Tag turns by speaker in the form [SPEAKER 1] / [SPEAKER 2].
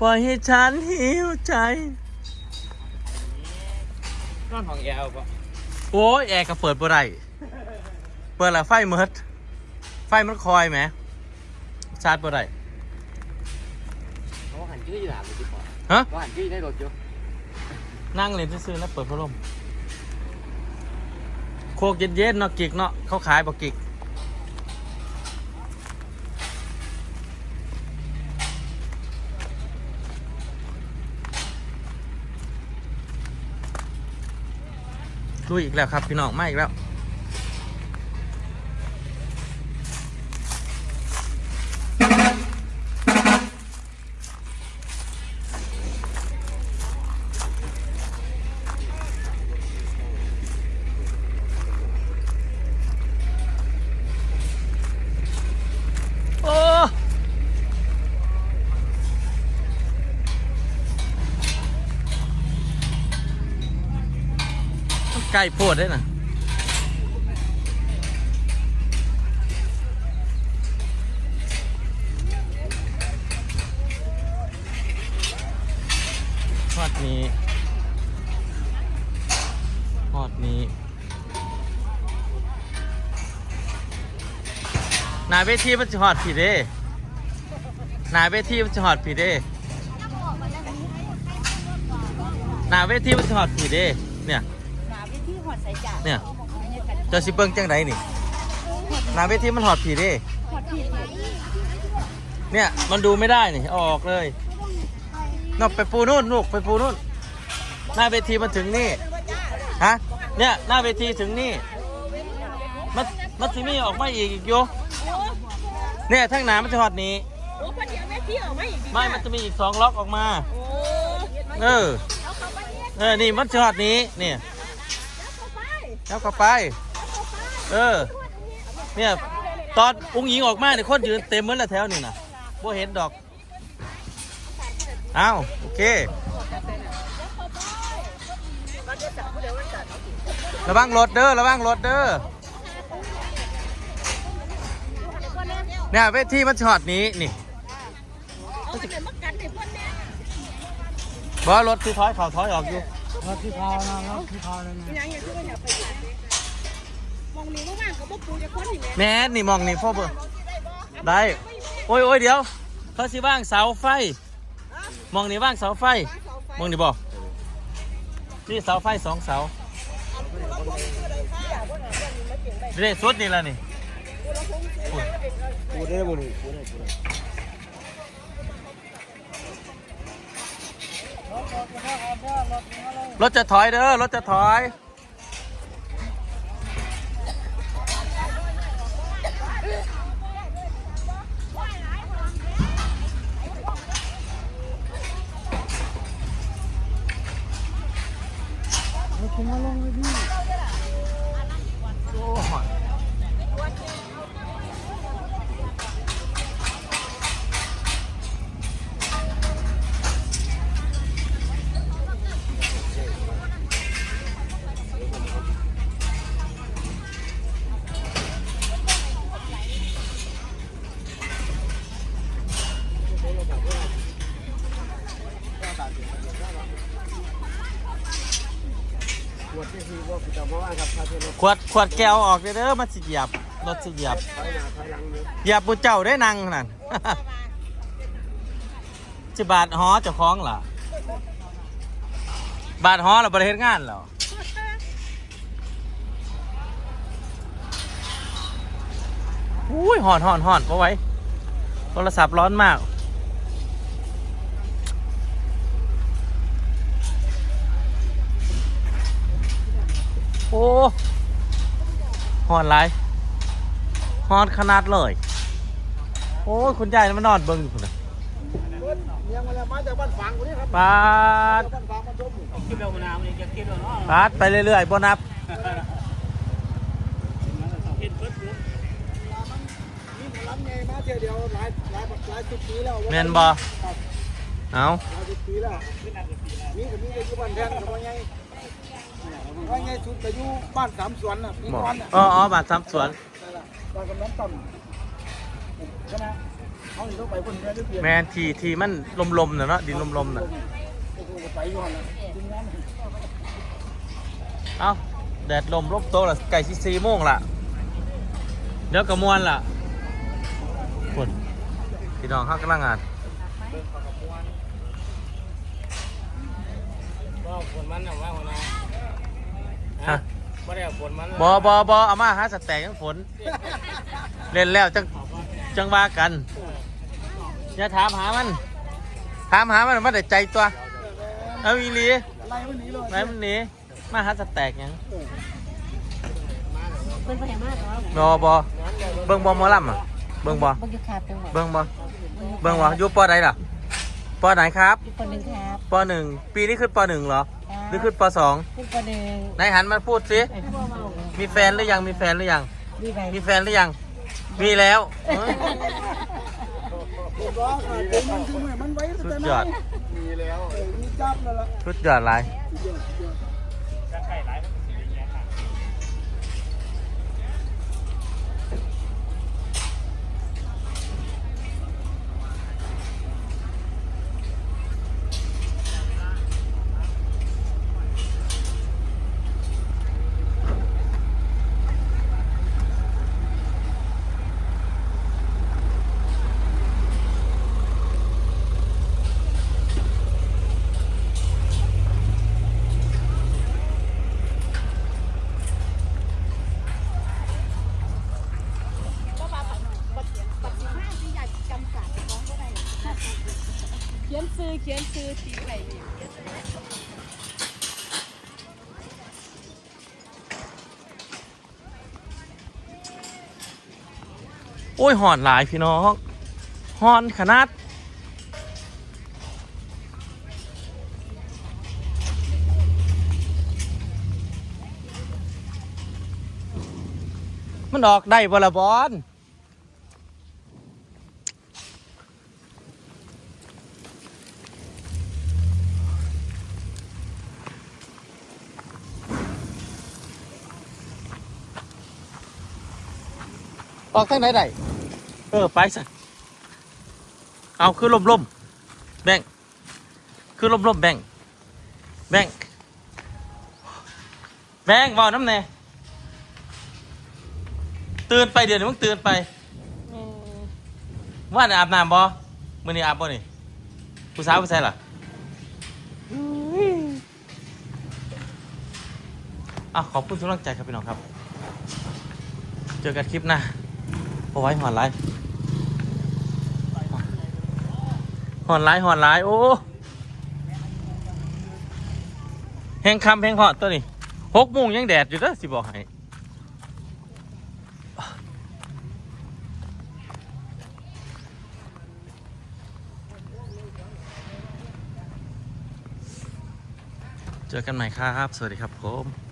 [SPEAKER 1] ปล่อยให้ฉันหิวใจ
[SPEAKER 2] นอนของแอลก็
[SPEAKER 1] โอ้ยแอร์ก็เปิดบ่ได้เปิดและไฟเมิดไฟมันคอยไหมชาร์จบ่ได้
[SPEAKER 2] เขาหันชื่ออยู่หลานเลยดีกว่า
[SPEAKER 1] ฮะ
[SPEAKER 2] เขาหันชื่อได้รถอยู่
[SPEAKER 1] นั่งเล่นซื่อๆแล้วเปิดพัดลมโคกเย็นๆเนาะกิกเนาะเขาขายบ่กิก ลุยอีกแล้วครับพี่น้องมาอีกแล้ว โอ้ มันไก่โพดได้น่ะทอดนี้ทอดนี้หนาเวทีมันจะหอดผีเด้หนาเวทีมันจะหอดผีเด้หนาเวทีมันจะหอดผีเด้เนี่ย เนี่ยเจะสิเบิ้งจังไดนี่หนาเวทีมันหอดผีเด้
[SPEAKER 3] หอดผิด
[SPEAKER 1] เนี่ยมันดูไม่ได้นี่เอาออกเลยนอกไปปูนู่นลูกไปปูนู่นหน้าเวทีมันถึงนี่ฮะเนี่ยหน้าเวทีถึงนี่มันมันสิมีออกมาอีกอีกโยเนี่ยทั้งหนามันจะหอดนี้
[SPEAKER 3] โอ้คนเดียวแม่ที่ออกมาอีก
[SPEAKER 1] ไม่มันจะมีอีกสองล็อกออกมา
[SPEAKER 3] โอ้
[SPEAKER 1] เออเออนี่มันจะหอดนี้เนี่ย
[SPEAKER 3] ไป
[SPEAKER 1] แล้วก็ไป เออ เนี่ย ตอนอุ้งหญิงออกมาเนี่ยคนยืนเต็มเหมือนละแถวนี่นะบ่เห็นดอก อ้าว โอเค ระวังรถเด้อ ระวังรถเด้อ เนี่ยเวทีมันช็อตนี้นี่
[SPEAKER 3] เอาไปเลยมากันในพ่นแม่
[SPEAKER 1] บ่รถที่ถอยเขาถอยออกอยู่
[SPEAKER 2] รถที่พานะรถที่พาเลยนะ
[SPEAKER 3] ยังอย่างที่ว่าอยากไปมองนี้ว่างๆกับพวกปูจะพ่นอีกไหม
[SPEAKER 1] แม่นนี่มองนี่พ่อเบอร์ได้โอ้ยโอ้ยเดี๋ยวเขาสิว่างเสาไฟ มองนี่ว่างเสาไฟ มองนี่บ่นี่เสาไฟสองเสาเรสุดนี่ละนี่
[SPEAKER 2] กูได้บุญกูได้กูได้
[SPEAKER 1] รถ รถจะถอยเด้อรถจะถอย
[SPEAKER 2] ไม่คุ้มมาลงเลยพี่
[SPEAKER 1] โอ้ย ขวดขวดแก้วออกเด้อเด้อมันสิเหยียบรถสิเหยียบเหยียบบุเจ้าได้นั่งนั่น สิบาทหอเจ้าของล่ะบาทหอเราบริเฮ็ดงานแล้วอุ้ยหอนหอนหอนเอาไว้โทรศัพท์ร้อนมาก โอ้หอนไรหอนขนาดเลย โอ้ยคุณยายมันนอนเบิ่งอยู่พุ่นน่ะ
[SPEAKER 2] ยังมาแล้วมาจากบ้านฝังกูนี่ครับ
[SPEAKER 1] ปาด
[SPEAKER 2] บ้านฝังมันชมคิดเร็วมานาวนี่จะคิดเร็วเนาะ
[SPEAKER 1] ปาดไปเรื่อยๆบ่นับ
[SPEAKER 2] เห็นเพิ่มอยู่นี่ผมรับไงมาเที่ยวเดียวหลายหลายหลายสิบปีแล้ว
[SPEAKER 1] แม่นบ่เอา
[SPEAKER 2] หลายสิบปีแล้วนี่กับนี่ก็อยู่บ้านแทนกับว่าไง ว่าไงสุดก็อยู่บ้านสามสวนน่ะพี่
[SPEAKER 1] บอก
[SPEAKER 2] นอนน่ะ
[SPEAKER 1] อ๋ออ๋อบาทซ้ำสวน
[SPEAKER 2] บ้านกำนันต่ำใช่ไหมเขาหนีต้องไปคนเดียวได้เปลี่ยน
[SPEAKER 1] แมนทีทีมันลมๆน่ะเนาะดินลมๆน่ะ
[SPEAKER 2] โอ้โหไปย้อนนะทีมงาน
[SPEAKER 1] เอ้าแดดลมร่มโตะละไก่ซีซีโมงละเดี๋ยวกระมวลล่ะฝนพี่น้องข้างกำลังงาน
[SPEAKER 4] ก็ฝนมันน่ะว่าหัวหน้า
[SPEAKER 1] ฮะ
[SPEAKER 4] ไม่ได้เอาฝนมัน
[SPEAKER 1] บอบอบอเอามาหาสแต็กยังฝน เล่นแล้วจังจังว่ากัน อย่าถามหามัน ถามหามันมันแต่ใจตัว เอาอีหลี
[SPEAKER 2] ไล่มันหนีเลย
[SPEAKER 1] ไหนมันหนีมาหาสแต็กยัง
[SPEAKER 3] เป็นพยามาเหรอบ
[SPEAKER 1] อบอเบิ่งบอหมอลำอะ เบิ่งบอ
[SPEAKER 3] บ่อยู่ครับจังหวัด
[SPEAKER 1] เบิ่งบอเบิ่งบออยู่ปอใดล่ะปอไหนครับ
[SPEAKER 3] อีกคนหนึงครับ
[SPEAKER 1] ปอหนึ่งปีนี้ขึ้นปอหนึ่งเหรอ หรือขึ้นปอสอง
[SPEAKER 3] ขึ้นคนหนึง
[SPEAKER 1] ไหนหันมาพูดสิ
[SPEAKER 3] ไอ้พ่อเมาเลย
[SPEAKER 1] มีแฟนหรือยัง มีแฟนหรือยัง
[SPEAKER 3] มีไป
[SPEAKER 1] มีแฟนหรือยัง มีแล้วเอ้ย
[SPEAKER 2] เรียบร้อยค่ะเดี๋ยวมันถึงเมื่อมันไว้
[SPEAKER 1] สุ
[SPEAKER 2] แต่
[SPEAKER 1] ด
[SPEAKER 2] ไหน
[SPEAKER 1] ยอด
[SPEAKER 2] มีแล้ว มีจับแล้วล่ะ
[SPEAKER 1] สุดยอดหลาย
[SPEAKER 2] สุดยอดสุดยอด
[SPEAKER 3] เขียนซื้อเขียนซื้อตีไว้นี่
[SPEAKER 1] โอ้ยหอนหลายพี่น้องหอนขนาด มันออกได้บอละบอล ออกทางไหนได้เออไปสิเอาคือลมลมๆแบ่งคือลมลมๆแบ่งแบ่งแบ่งเบาน้ำแน่ตื่นไปเดี๋ยวนี้มึงตื่นไปว่าน่ะอาบน้ำบ่มื้อนี้อาบบ่นี่ผู้สาวผู้ชายล่ะอะขอบคุณทุกกำลังใจครับพี่น้องครับ เจอกันคลิปหน้าเอา ไว้หอนไลฟ์หอนไลฟ์หอนไลฟ์โอ้แหงคำแหงหอดตัวนี้หกโมงยังแดดอยู่เด้อสิบอกให้เจอกันใหม่ครับ สวัสดีครับผม